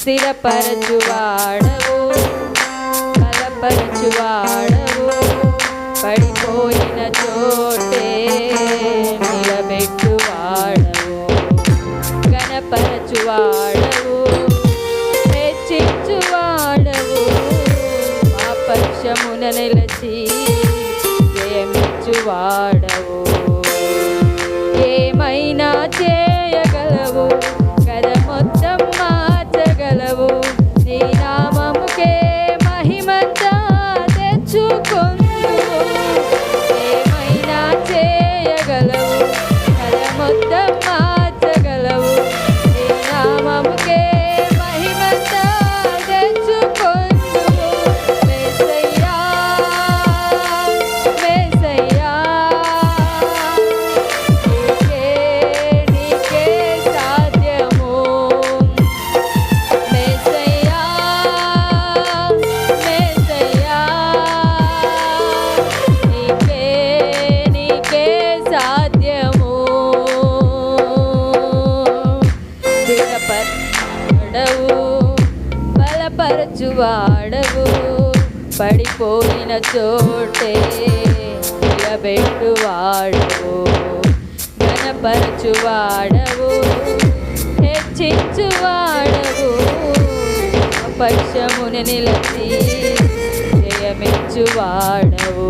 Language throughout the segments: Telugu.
స్థిరపరచువాడవు బలపరచువాడవు పడిపోయిన చోటే నిలబెట్టువాడవు గణపరచువాడవు హెచ్చించువాడవు మా పక్షమున నిలచి జయమిచ్చువాడు mà mất kia బలపరచు వాడవు పడిపోయిన చోటే నిలబెట్టు వాడవు ఘనపరచు వాడవు హెచ్చించు వాడవు పక్షముని నిలచి జయమిచ్చువాడవు.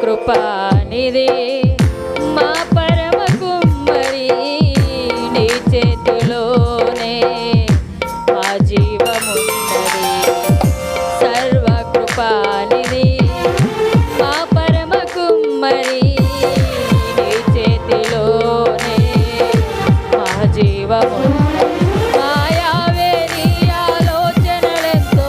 కృపానిది మా పరమ కుమ్మరి నీ చేతిలోనే మా జీవమున్నది. సర్వకృపానిది మా పరమ కుమ్మరి నీ చేతిలోనే మా జీవమున్నది మాయావే నీ ఆలోచనలెంతో